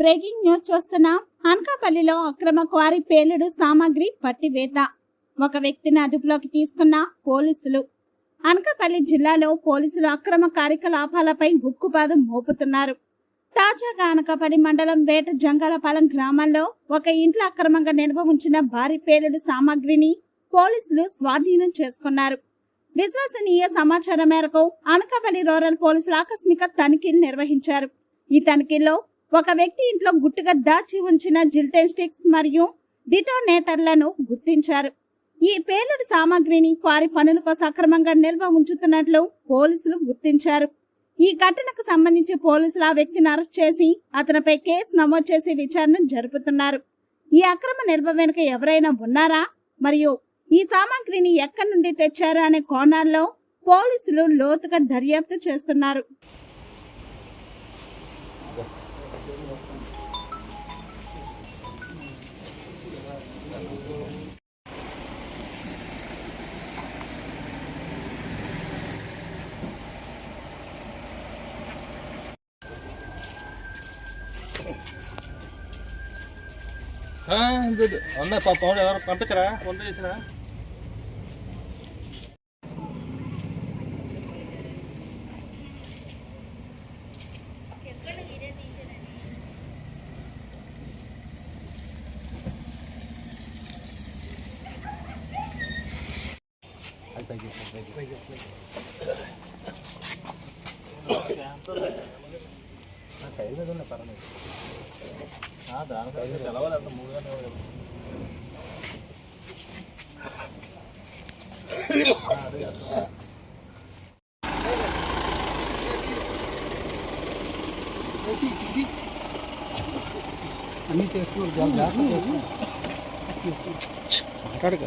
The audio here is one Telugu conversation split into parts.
బ్రేకింగ్ న్యూస్ చూస్తున్నాం. అనకాపల్లిలో అక్రమ క్వారీ పేలుడు సామాగ్రి పట్టివేత. ఒక వ్యక్తిని అదుపులోకి తీసుకున్న పోలీసులు. అనకాపల్లి జిల్లాలో పోలీసులు అక్రమ కార్యకలాపాలపై ఉక్కుపాదం మోపుతున్నారు. తాజాగా అనకాపల్లి మండలం వేట జంగాలపాలెం గ్రామంలో ఒక ఇంట్లో అక్రమంగా నిల్వ ఉంచిన భారీ పేలుడు సామాగ్రిని పోలీసులు స్వాధీనం చేసుకున్నారు. విశ్వసనీయ సమాచారం మేరకు అనకాపల్లి రూరల్ పోలీసులు ఆకస్మిక తనిఖీలు నిర్వహించారు. ఈ తనిఖీల్లో ఒక వ్యక్తి ఇంట్లో గుట్టుగా దాచి ఉంచిన జిల్టెన్ స్టిక్స్ మరియు డిటోనేటర్లను గుర్తించారు. ఈ పేలుడు సామాగ్రిని క్వారీ పనులకు సక్రమంగా నిల్వ ఉంచుతున్నట్లు పోలీసులు గుర్తించారు. ఈ ఘటనకు సంబంధించి పోలీసులు ఆ వ్యక్తిని అరెస్ట్ చేసి అతనిపై కేసు నమోదు చేసి విచారణ జరుపుతున్నారు. ఈ అక్రమ నిల్వ వెనుక ఎవరైనా ఉన్నారా? మరియు ఈ సామాగ్రిని ఎక్కడి నుండి తెచ్చారు అనే కోణాల్లో పోలీసులు లోతుగా దర్యాప్తు చేస్తున్నారు. ಹಾಂ ಹಿಂದಿದ್ದು ಒಮ್ಮೆ ಪಾಪ ಅವಳು ಯಾರು ಕಂಪಿಸ್ರ ಒಂದು ದಿವಸನ కైలు మీద ఉన్నాయి పర్వాలేదు దాని తెలవాలి అంత మూడు గంటలు అన్నీ చేసుకోవాలి చాలా జాగ్రత్త మాట్లాడక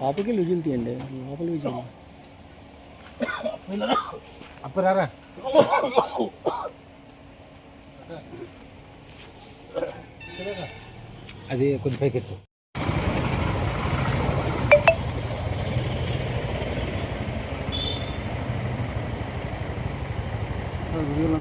లోపలికి విజులు తీయండి. లోపల విజులు అప్పరారా అది కొంచెం పైకెత్తు విజులు